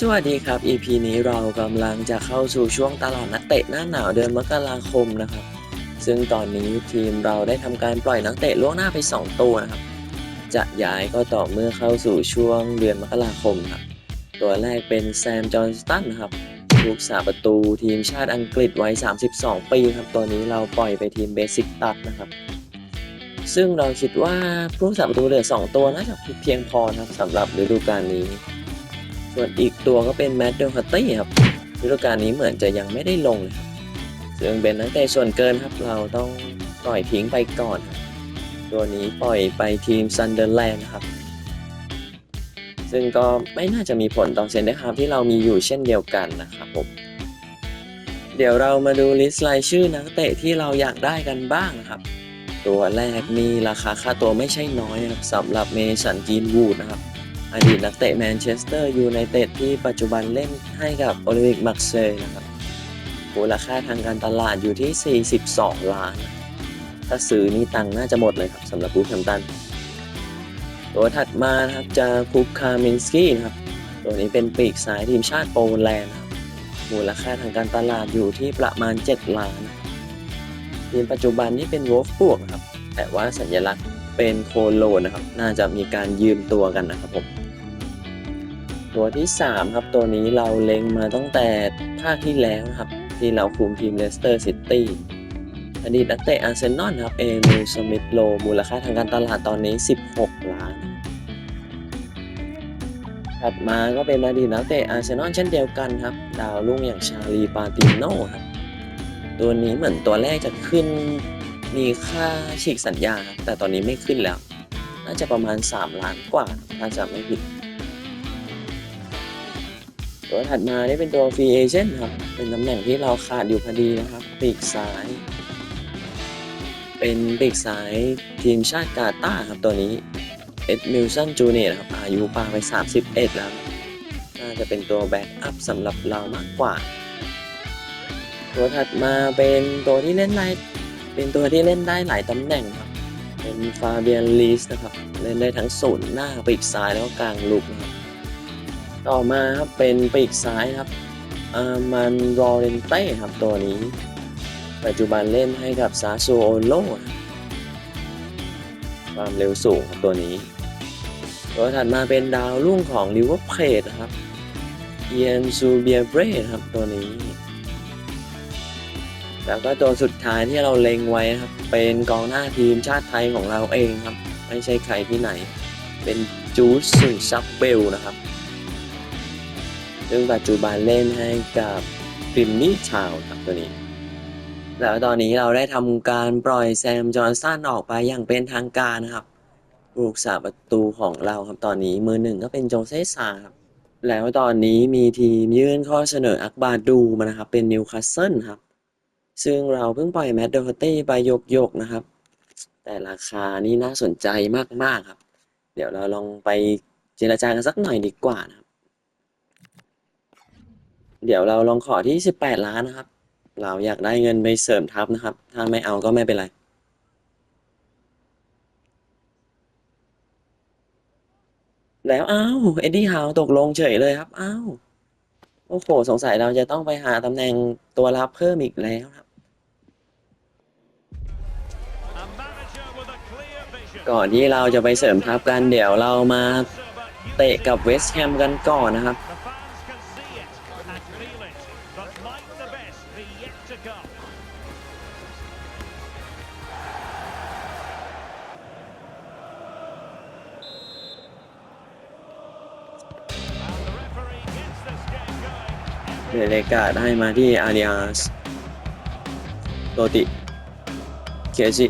สวัสดีครับ EP นี้เรากำลังจะเข้าสู่ช่วงตลาดนักเตะหน้าหนาวเดือนมกราคมนะครับ ซึ่งตอนนี้ทีมเราได้ทำการปล่อยนักเตะล่วงหน้าไป 2 ตัวนะครับ จะย้ายก็ต่อเมื่อเข้าสู่ช่วงเดือนมกราคมครับ ตัวแรกเป็นแซม จอห์นสตันนะครับลูกสาประตูทีมชาติอังกฤษวัย 32 ปีครับ ตัวนี้เราปล่อยไปทีมเบสิกตัดนะครับ ซึ่งเราคิดว่าผู้รักษาประตูเหลือ 2 ตัวน่าจะเพียงพอนะครับสำหรับฤดูกาลนี้ ส่วนอีกตัวก็เป็นแมตต์เดลฮัตตี้ครับฤดูกาลนี้เหมือนจะยังไม่ได้ลงเลยครับซึ่งเป็นนักเตะส่วนเกินครับ เราต้องปล่อยทิ้งไปก่อนครับตัวนี้ปล่อยไปทีมซันเดอร์แลนด์ครับ ซึ่งก็ไม่น่าจะมีผลต่อเซนเดอร์ฮาร์ฟที่เรามีอยู่เช่นเดียวกันนะครับผมเดี๋ยวเรามาดูลิสต์รายชื่อนักเตะที่เราอยากได้กันบ้างนะครับ ตัวแรกมีราคาค่าตัวไม่ใช่น้อยนะครับสำหรับเมสันกินวูดนะครับ อดีตนักเตะแมนเชสเตอร์ยูไนเต็ดที่ปัจจุบันเล่นให้กับโอลิมปิกมักเซย์นะครับมูลค่าทางการตลาดอยู่ที่ 42 ล้าน ถ้าซื้อนี่ตังน่าจะหมดเลยครับสำหรับบูแฮมตัน ตัวถัดมานะครับจะคุกคาเมนสกี้นะครับ ตัวนี้เป็นปีกซ้ายทีมชาติโปแลนด์ครับมูลค่าทางการตลาดอยู่ที่ประมาณ 7 ล้าน ทีมปัจจุบันนี่เป็นวอลฟบวกนะครับ แต่ว่าสัญลักษณ์เป็นโคโลนะครับ น่าจะมีการยืมตัวกันนะครับผม ตัวที่ 3 ครับตัวนี้เราเล็งมาตั้งแต่ภาคที่แล้วนะครับ ที่เราคุมทีมเลสเตอร์ซิตี้อดีตนักเตะอาร์เซนอลครับเอมิลสมิธโลมูลค่าทางการตลาดตอนนี้ 16 ล้าน ถัดมาก็เป็นอดีตนักเตะอาร์เซนอลเช่นเดียวกันครับ ดาวรุ่งอย่างชาลีปาติโนครับ ตัวนี้เหมือนตัวแรกจะขึ้นมีค่าฉีกสัญญาครับแต่ตอนนี้ไม่ขึ้นแล้ว น่าจะประมาณ 3 ล้านกว่าถ้าจะไม่ผิด ตัวถัดมานี่เป็นตัวฟรีเอเจนต์ครับ เป็นตำแหน่งที่เราขาดอยู่พอดีนะครับ ปีกซ้าย เป็นปีกซ้ายทีมชาติกาตาร์ครับตัวนี้เอ็ดมิลสันจูเนียครับ อายุปาไป 31 แล้ว น่าจะเป็นตัวแบ็กอัพสำหรับเรามากกว่า ตัวถัดมาเป็นตัวที่เล่นได้เป็นตัวที่เล่นได้หลายตำแหน่งครับ เป็นฟาเบียนลีสนะครับ เล่นได้ทั้งศูนย์หน้าปีกซ้ายแล้วก็กลางลุกนะครับ ต่อมาครับเป็นปีกซ้ายครับอามันรอเรนเต้ครับตัวนี้ ปัจจุบันเล่นให้กับซาโซโอโลครับความเร็วสูงครับตัวนี้ ตัวถัดมาเป็นดาวรุ่งของลิเวอร์พูลครับเอียนซูเบียเบรครับตัวนี้ แล้วก็ตัวสุดท้ายที่เราเล็งไว้ครับ เป็นกองหน้าทีมชาติไทยของเราเองครับ ไม่ใช่ใครที่ไหน เป็นจูดสึซับเบลนะครับ ซึ่งปัจจุบันเล่นให้กับกริมมี่ชาวครับตัวนี้ แล้วตอนนี้เราได้ทำการปล่อยแซมจอห์นสันออกไปอย่างเป็นทางการนะครับลูกสาประตูของเราครับตอนนี้มือหนึ่งก็เป็นโจเซซาครับแล้วตอนนี้มีทีมยื่นข้อเสนออักบาดูมานะครับ เป็นนิวคาสเซิลครับ ซึ่งเราเพิ่งปล่อยแมตต์เดอร์เต้ไปยกๆนะครับ แต่ราคานี่น่าสนใจมาก ๆ ครับ เดี๋ยวเราลองไปเจรจากันสักหน่อยดีกว่านะครับ เดี๋ยวเราลองขอที่18ล้านนะครับ เราอยากได้เงินไปเสริมทัพนะครับ ถ้าไม่เอาก็ไม่เป็นไร แล้วอ้าวเอ็ดดี้ฮาวตกลงเฉยเลยครับอ้าวโอ้โหสงสัยเราจะต้องไปหาตำแหน่งตัวรับเพิ่มอีกแล้วครับ ก่อนที่เราจะไปเสริมทัพกันเดี๋ยวเรามาเตะกับเวสต์แฮมกันก่อนนะครับ เดเลกาได้มาที่อาริอาสโรติ เคซิ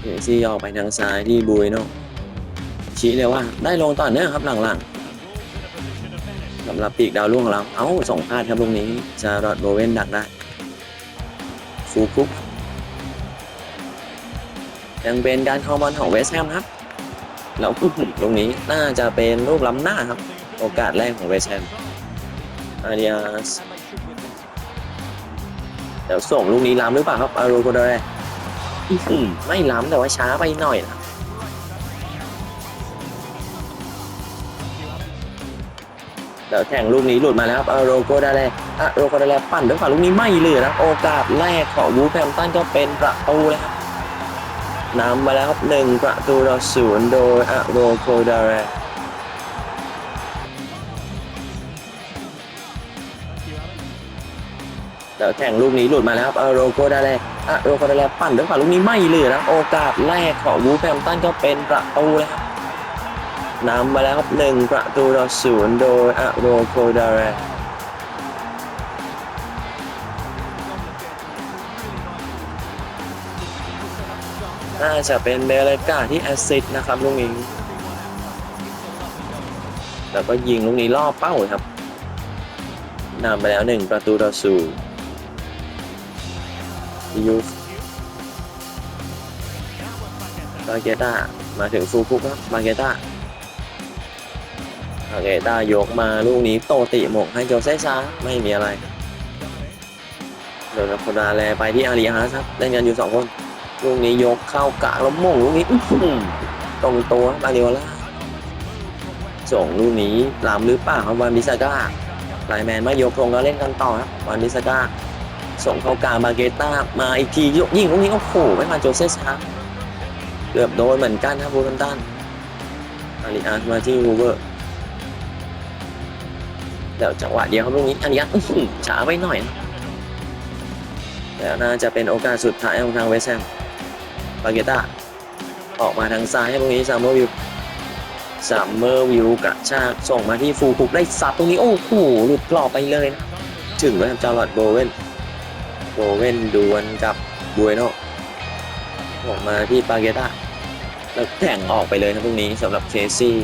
เคซิออกไปทางซ้ายที่บุยโนชี้เลยว่าได้ลงต่อเนื่องครับหลังๆสำหรับปีกดาวรุ่งของเรา เอ้าส่งพลาดครับตรงนี้จารอดโบเวนดักได้ ฟูคุกยังเป็นการคอมบอลของเวสแฮมครับแล้วตรงนี้น่าจะเป็นลูกล้ำหน้าครับ โอกาสแรกของเวสแฮมอาริอาสเดี๋ยวส่งลูกนี้ล้ำหรือเปล่าครับอารูโกเดเรไม่ล้ำแต่ว่าช้าไปหน่อยนะ เดี๋ยวแข่งลูกนี้หลุดมาแล้วครับอาโรโกดาแลอาโรโกดาแลปั่นด้วยขวาลูกนี้ไม่เหลือนะโอกาสแรกของวูแฮมตันก็เป็นประตูเลยครับนำมาแล้วครับหนึ่งประตูต่อศูนย์โดยอาโรโกดาแลเดี๋ยวแข่งลูกนี้หลุดมาแล้วครับอาโรโกดาแลอาโรโกดาแลปั่นด้วยขวาลูกนี้ไม่เหลือนะโอกาสแรกของวูแฮมตันก็เป็นประตูเลยครับ นำมาแล้วครับหนึ่งประตูต่อศูนย์โดยอาโรโคดาเรน่าจะเป็นเบลกาที่แอสซิดนะครับลูกนี้แล้วก็ยิงลูกนี้ล่อเป้าเลยครับนำไปแล้วหนึ่งประตูต่อศูนย์ยูฟบาเกต้ามาถึงฟูคุกครับบาเกต้า โอเคต้ายกมาลูกนี้โตติหมกให้โจเซซ่าไม่มีอะไรเดินกับโคดาแลไปที่อาริอาสครับเล่นกันอยู่สองคน ลูกนี้ยกเข้ากะแล้วมงลูกนี้ต้อหือตรงตัวมาริโอล่าส่งลูกนี้ลามหรือเปล่าครับวันบิสก้าไลแมนมายกลงแล้วเล่นกันต่อครับวันบิสก้าส่งเข้ากลางมาเกต้ามาอีกทียกยิงลูกนี้โอ้โหไม่มาโจเซซ่าเกือบโดนเหมือนกันครับบูทันตันอาริอาสมาที่ฮูเวอร์ เดี๋ยวจังหวะเดียวครับลูกนี้อันนี้อื้อหือช้าไปหน่อยนะแล้วน่าจะเป็นโอกาสสุดท้ายของทางเวสแฮมบาเกต้าออกมาทางซ้ายให้ตรงนี้ซัมเมอร์วิวซัมเมอร์วิวกระชากส่งมาที่ฟูคุกได้ซับตรงนี้โอ้โหหลุดกรอบไปเลยนะถึงแล้วจาร์ลอดโบเวนโบเวนดวลกับบุเอโนออกมาที่บาเกต้าแล้วแข่งออกไปเลยนะตรงนี้สำหรับเคซี่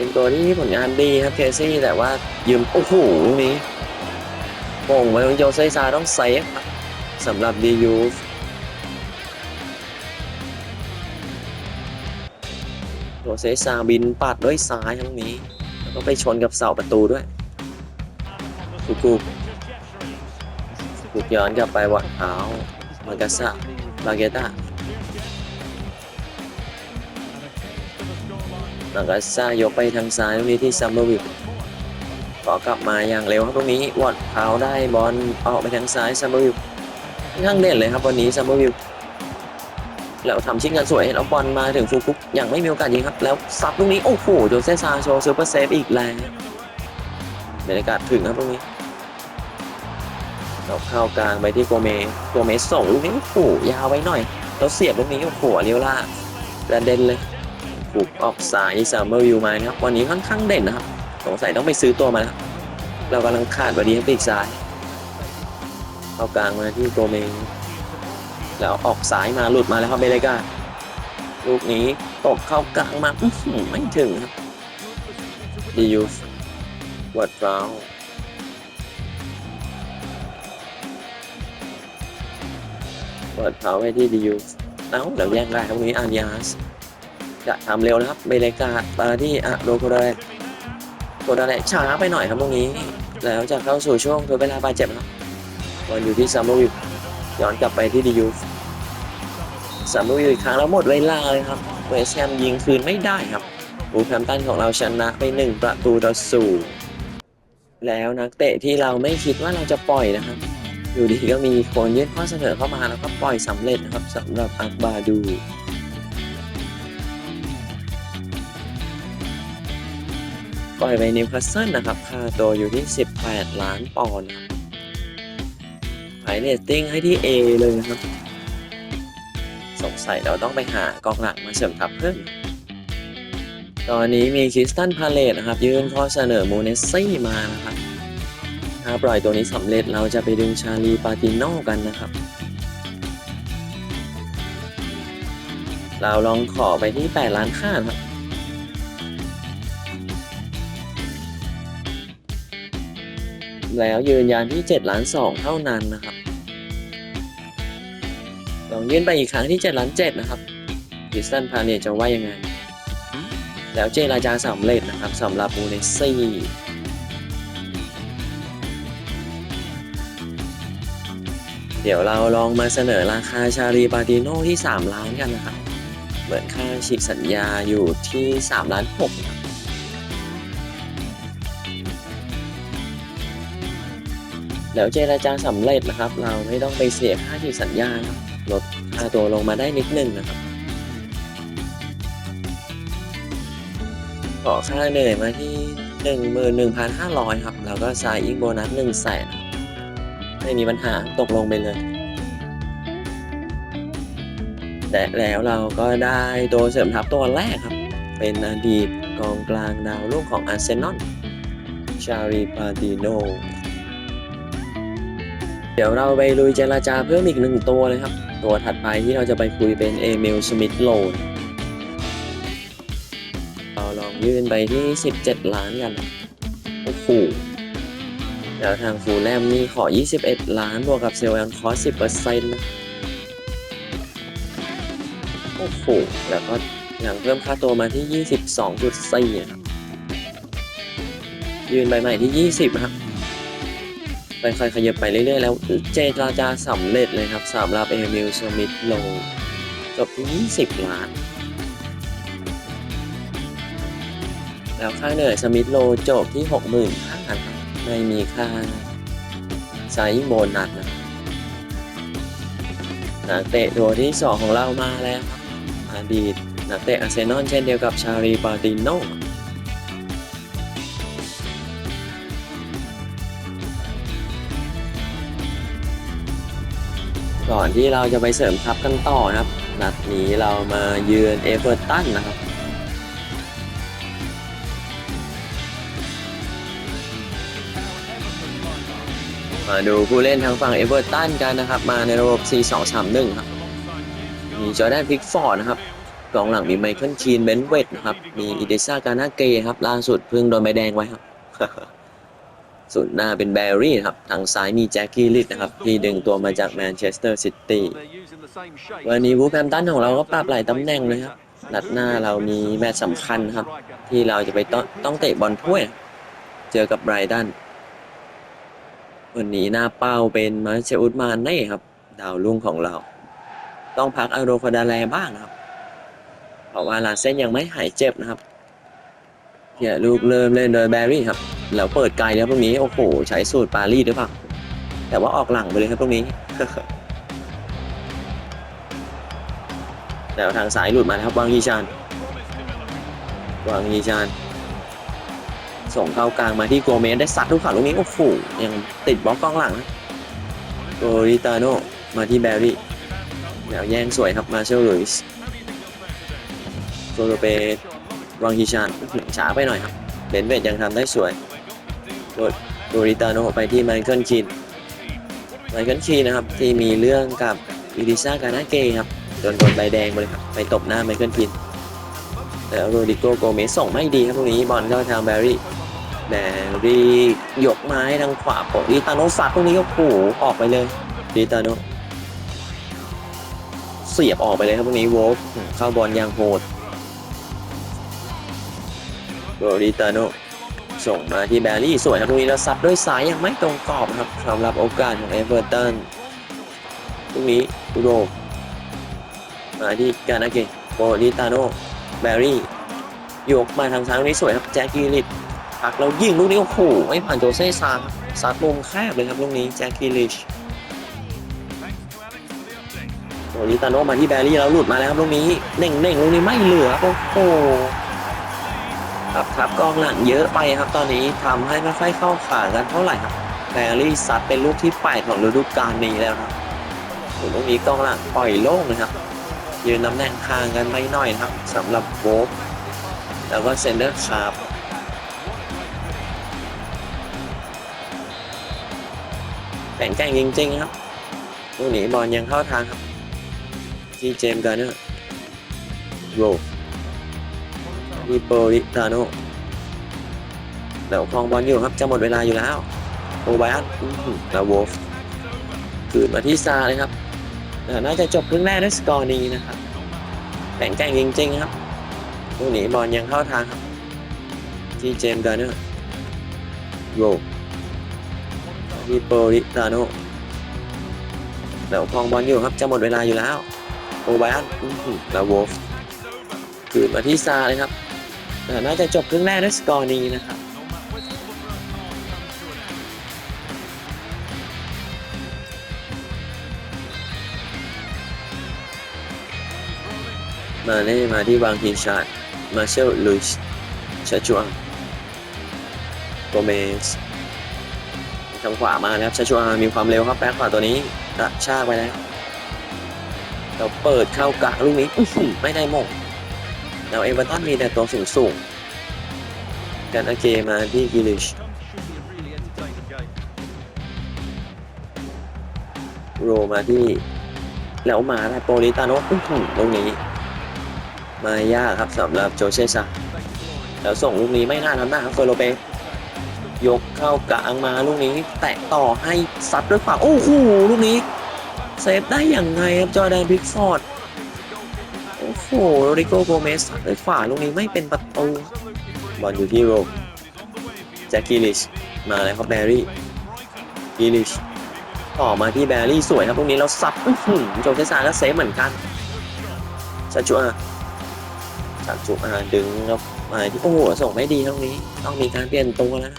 เป็นตัวที่ผลงานดีครับเคซี่แต่ว่ายืมโอ้โหนี้โป่งมาตรงโจเซซาต้องเซฟครับสำหรับดียูโจเซซาบินปัดด้วยซ้ายทั้งนี้ แล้วก็ไปชนกับเสาประตูด้วยฟุกุฟุกย้อนกลับไปวัดเท้ามากาซาบาเกต้า ลังกาซ่ายกไปทางซ้ายตรงนี้ที่ซัมเมอร์วิลขอกลับมาอย่างเร็วครับตรงนี้วอดเท้าได้บอลออกไปทางซ้ายซัมเมอร์วิลค่อนข้างเด่นเลยครับวันนี้ซัมเมอร์วิลแล้วทำชิ้นงานสวยแล้วบอลมาถึงฟูกุกยังไม่มีโอกาสยิงครับ แล้วซับตรงนี้โอ้โหโจเซซาโชว์ซูเปอร์เซฟอีกแล้วบรรยากาศถึงครับตรงนี้เราเข้ากลางไปที่โกเมโกเมสส่งลูกนี้โอ้โหยาวไว้หน่อยแล้วเสียบลูกนี้โอ้โหเลี้ยวล่ากระเด็นเลย ถูกออกสายซัมเมอร์วิวมานะครับวันนี้ค่อนข้างเด่นนะครับสงสัยต้องไปซื้อตัวมาแล้วเรากำลังขาดบอดี้ปีกซ้ายเข้ากลางมาที่โกเมงแล้วออกสายมาหลุดมาแล้วครับเบเลกาลูกนี้ตกเข้ากลางมาไม่ถึงครับดียูฟวัดราวเปิดเผาให้ที่ดียูฟเอ้าเดี๋ยวแย่งได้ครับตรงนี้อาริยาสะทำเร็วนะครับเบเลกามาที่อะโรโคดาเลโคดาเลช้าไปหน่อยครับตรงนี้ แล้วจะเข้าสู่ช่วงทดเวลาบาดเจ็บครับบอลอยู่ที่ซัมเมอร์วิวย้อนกลับไปที่ดียูซัมเมอร์วิวอีกครั้งแล้วหมดเวลาเลยครับเวสแฮมยิงคืนไม่ได้ครับบูแฮมตันของเราชนะไปหนึ่งประตูต่อศูนย์แล้วนักเตะที่เราไม่คิดว่าเราจะปล่อยนะครับ อยู่ดีก็มีคนยื่นข้อเสนอเข้ามาแล้วก็ปล่อยสำเร็จนะครับสำหรับอักบาดู ปล่อยไปนิวคาสเซิลนะครับ ค่าตัวอยู่ที่ 18 ล้านปอนด์ครับขายเรตติ้งให้ที่ A เลยนะครับ สงสัยเราต้องไปหากองหลังมาเสริมทัพเพิ่ม ตอนนี้มีคริสตันพาเลตนะครับ ยื่นข้อเสนอมูเนสซี่มานะครับ ถ้าปล่อยตัวนี้สำเร็จเราจะไปดึงชาลีปาติโนกันนะครับเราลองขอไปที่ 8 ล้านค่าครับ แล้วยืนยันที่7ล้าน2เท่านั้นนะครับลองยื่นไปอีกครั้งที่7ล้าน7นะครับดิสตันพาเนจะว่ายังไง แล้วเจราจาสำเร็จนะครับสำหรับมูเนสซี่เดี๋ยวเราลองมาเสนอราคาชาลีปาติโนที่ 3 ล้านกันนะครับ เหมือนค่าฉีกสัญญาอยู่ที่ 3 ล้าน6 แล้วเจราจาสำเร็จนะครับ เราไม่ต้องไปเสียค่าฉีกสัญญานะครับลดค่าตัวลงมาได้นิดนึงนะครับขอค่าเหนื่อยมาที่ 11,500 ครับ แล้วก็ซายอิงโบนัส1 0 0 0 0แสนไม่มีปัญหาตกลงไปเลย แต่แล้วเราก็ได้ตัวเสริมทัพตัวแรกครับ เป็นอดีตกองกลางดาวรุ่งของอาร์เซนอลชาริปาติโน เดี๋ยวเราไปลุยเจราจาเพิ่มอีกหนึ่งตัวเลยครับ ตัวถัดไปที่เราจะไปคุยเป็นเอมิลสมิธโลนเราลองยื่นไปที่ 17 ล้านกันโอ้โหเดี๋ยวทางฟูแลมนี่ขอ 21 ล้านบวกกับเซลล์แอนคอส10%นะโอ้โหแล้วก็ยังเพิ่มค่าตัวมาที่ 22.4ครับยืนใบใหม่ที่ 20ครับ ค่อยๆขยับไปเรื่อยๆ แล้วเจราจาสำเร็จเลยครับสำหรับเอมิลสมิธโลจบที่20 ล้าน แล้วค่าเหนื่อยสมิธโลจบที่ 65,000ครับไม่มีค่าไซส์โบนัสนะนักเตะตัวที่ 2 ของเรามาแล้วครับอดีตนักเตะอาร์เซนอลเช่นเดียวกับชารีปาติโน ก่อนที่เราจะไปเสริมทัพกันต่อนะครับนัดนี้เรามาเยือนเอเวอร์ตันนะครับมาดูผู้เล่นทางฝั่งเอเวอร์ตันกันนะครับ มาในระบบ 4-2-3-1 ครับ มีจอร์แดนพิกฟอร์ดนะครับกองหลังมีไมเคิลคีนเบนเวตนะครับ มีอีเดซ่ากานาเกครับ ล่าสุดเพิ่งโดนใบแดงไว้ครับ ส่วนหน้าเป็นแบร์รี่ครับ ทางซ้ายมีแจ็คกี้ลิดนะครับ ที่ดึงตัวมาจากแมนเชสเตอร์ซิตี้วันนี้วูแฮมตันของเราก็ปรับหลายตำแหน่งเลยครับนัดหน้าเรามีแมตช์สำคัญครับ ที่เราจะไปต้องต้องเตะบอลถ้วย เจอกับไบรตันวันนี้หน้าเป้าเป็นมาเชอุสมานเน่ครับ ดาวรุ่งของเรา ต้องพักอโรคาดาแลบ้างครับ เพราะว่าลาเส้นยังไม่หายเจ็บนะครับ เดี๋ยวลูกเริ่มเล่นโดยแบร์รี่ครับแล้วเปิดไกลแล้วตรงนี้โอ้โหใช้สูตรปารีสหรือเปล่าแต่ว่าออกหลังไปเลยครับตรงนี้แล้วทางสายหลุดมาครับวางยีชานวางยีชานส่งเข้ากลางมาที่โกเมสได้ซัดลูกขาลูกนี้โอ้โหยังติดบล็อกกองหลังนะโกริตาโนมาที่แบร์รี่แล้วแย่งสวยครับมาเชลลุยส์โซโลเป สวังฮิชานช้าไปหน่อยครับเบนเวดยังทำได้สวยโดโดริตาโนไปที่ไมเคิลคีนไมเคิลคีนนะครับที่มีเรื่องกับอิลิซากานาเกครับโดนโดนใบแดงไปเลยครับไปตบหน้าไมเคิลคีนแล้วโรดิโกโกเมสส่งไม่ดีครับตรงนี้บอลเข้าทางแบร์รี่แบร์รี่ยกไม้ทางขวาของดิตาโนสัดตรงนี้โอ้โหออกไปเลยดิตาโนเสียบออกไปเลยครับตรงนี้โวลฟเข้าบอลยางโหด โรดิตาโนส่งมาที่แบรี่สวยครับตรงนี้แล้วซัดด้วยซ้ายยังไม่ตรงกรอบครับสำหรับโอกาสของเอเวอร์ตันตรงนี้อุโรมาที่กานาเกะโรดิตาโนแบรี่ยกมาทางซ้ายตรงนี้สวยครับแจ็คกี้ลิดพักแล้วยิงลูกนี้โอ้โหไม่ผ่านโจเซ่ซารับซัดมุมแคบเลยครับลูกนี้แจ็คกี้ลิชโอ้ลิตาโนมาที่แบรี่แล้วหลุดมาแล้วครับลูกนี้เน่งเน่งลูกนี้ไม่เหลือโอ้โห ครับครับกองหลังเยอะไปครับตอนนี้ทำให้ไม่ค่อยเข้าขากันเท่าไหร่ครับแบรี่ซัดเป็นลูกที่แปดของฤดูกาลนี้แล้วครับส่วนลูกนี้กองหลังปล่อยโล่งนะครับ ยืนตำแหน่งห่างกันไม่น้อยนะครับสำหรับโวฟแล้วก็เซนเดอร์คาร์บแข่งแกร่งจริง ๆ ครับลูกนี้บอลยังเข้าทางครับที่เจมส์การ์เนอร์โร ที่โปริตาโนเดี๋ยวคลองบอลอยู่ครับจะหมดเวลาอยู่แล้วโอบายันแล้วโวฟคืนมาที่ซาเลยครับน่าจะจบครึ่งแรกด้วยสกอร์นี้นะครับแข่งแกร่งจริง ๆ ครับลูกหนีบอลยังเข้าทางครับที่เจมส์การ์เนอร์โรที่โปริตาโนเดี๋ยวคลองบอลอยู่ครับจะหมดเวลาอยู่แล้วโอบายันแล้วโวฟคืนมาที่ซาเลยครับ น่าจะจบครึ่งแรกด้วยสกอร์นี้นะครับ มาเน่มาที่วางทีชาร์ดมาเชลลุยส์ชาชัวโกเมสทางขวามาแล้วชาชัวมีความเร็วครับแบ็คขวาตัวนี้กระชากไปแล้วเราเปิดเข้ากะลูกนี้ไม่ได้มง แล้วเอเวอร์ตันมีแต่ตัวสูงสูงกันอาเกมาที่กิลิชโรมาที่ แล้วมาได้โปลิตาโนอื้อหือลูกนี้ มายากครับสำหรับโจเซซาแล้วส่งลูกนี้ไม่น่าทำได้ครับเฟอร์โลเปยกเข้ากลางมาลูกนี้ แตะต่อให้ซัดด้วยขวาโอ้โหลูกนี้ เซฟได้อย่างไงครับจอแดนพิกฟอร์ด โอ้โหโรดิโกโกเมสด้วยขวาลูกนี้ไม่เป็นประตูบอลอยู่ที่โรแจ็คกิลิชมาแล้วครับแบรี่กิลิชต่อมาที่แบรี่สวยครับลูกนี้แล้วซับอื้อหือโจเซซาก็เซฟเหมือนกันชาชัวสาจุกอ่าดึงครับมาที่โอ้โหส่งไม่ดีตรงนี้ ต้องมีการเปลี่ยนตัวแล้ว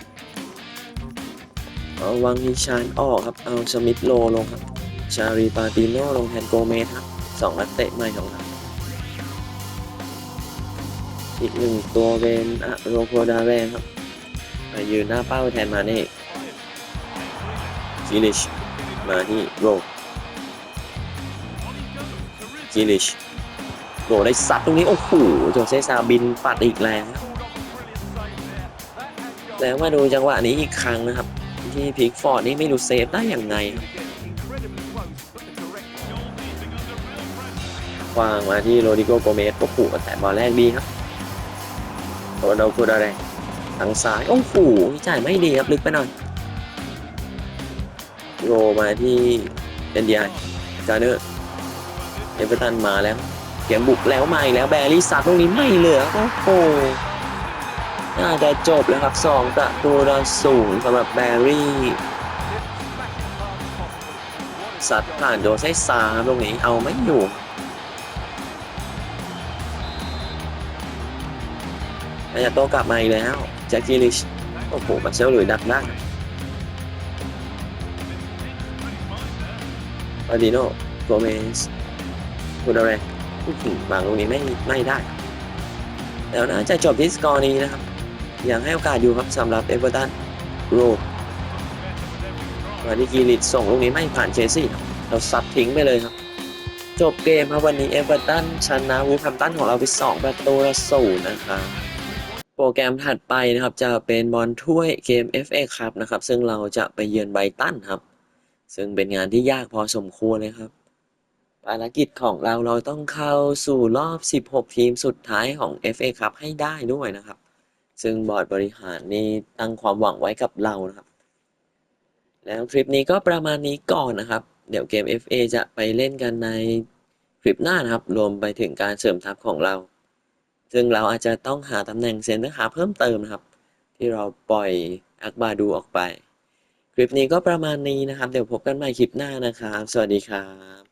เอาวังฮิชานออกครับเอาสมิธโลลงครับชารีปาติโนลงแทนโกเมสครับสองนักเตะใหม่ของเรา อีกหนึ่งตัวเป็นอะโรโคดาแรงครับมายืนหน้าเป้าแทนมาเน่กิลิชมาที่โรกิลิชโดได้ซัดตรงนี้ โอ้โหโจเซซาบินปัดอีกแล้วแล้วมาดูจังหวะนี้อีกครั้งนะครับ ที่พิกฟอร์ดนี่ไม่รู้เซฟได้อย่างไงครับวางมาที่โรดิโกโกเมสโอ้โหแต่บอลแรกดีครับ โรนัลคูดาแรงทางซ้ายโอ้โหจ่ายไม่ดีครับ ลึกไปหน่อยโรมาที่เอ็นดีไอการเนอร์เอเวอร์ตันมาแล้วเกมบุกแล้วมาอีกแล้วแบรี่ซัดตรงนี้ไม่เหลือโอ้โหน่าจะจบแล้วครับสองประตูต่อศูนย์สำหรับแบรี่ซัดผ่านโดไซซาครับตรงนี้เอาไม่อยู่ อาจจะโตกลับมาอีกแล้วแจ็คกี้ลิชโอ้โหมาเซลหลุยดักได้ปาดิโนโกเมสคูดเรอื้อหือบางลูกนี้ไม่ไม่ได้ แล้วน่าจะจบที่สกอร์นี้นะครับ ยังให้โอกาสอยู่ครับสำหรับเอเวอร์ตันโรมาที่กีริตส่งลูกนี้ไม่ผ่านเชลซีเราซับทิ้งไปเลยครับจบเกมครับวันนี้เอเวอร์ตันชนะวูฟแฮมตันของเราไป2ประตูละศูนย์นะครับ โปรแกรมถัดไปนะครับ จะเป็นบอลถ้วยเกม FA ครับนะครับ ซึ่งเราจะไปเยือนไบตันครับ ซึ่งเป็นงานที่ยากพอสมควรเลยครับ ภารกิจของเราเราต้องเข้าสู่รอบ 16 ทีมสุดท้ายของ FA ครับให้ได้ด้วยนะครับ ซึ่งบอร์ดบริหารนี่ตั้งความหวังไว้กับเรานะครับ แล้วคลิปนี้ก็ประมาณนี้ก่อนนะครับ เดี๋ยวเกม FA จะไปเล่นกันในคลิปหน้านะครับ รวมไปถึงการเสริมทัพของเรา ซึ่งเราอาจจะต้องหาตำแหน่งเซนเตอร์ฮาเพิ่มเติมนะครับ ที่เราปล่อยอักบาดูออกไป คลิปนี้ก็ประมาณนี้นะครับ เดี๋ยวพบกันใหม่คลิปหน้านะครับ สวัสดีครับ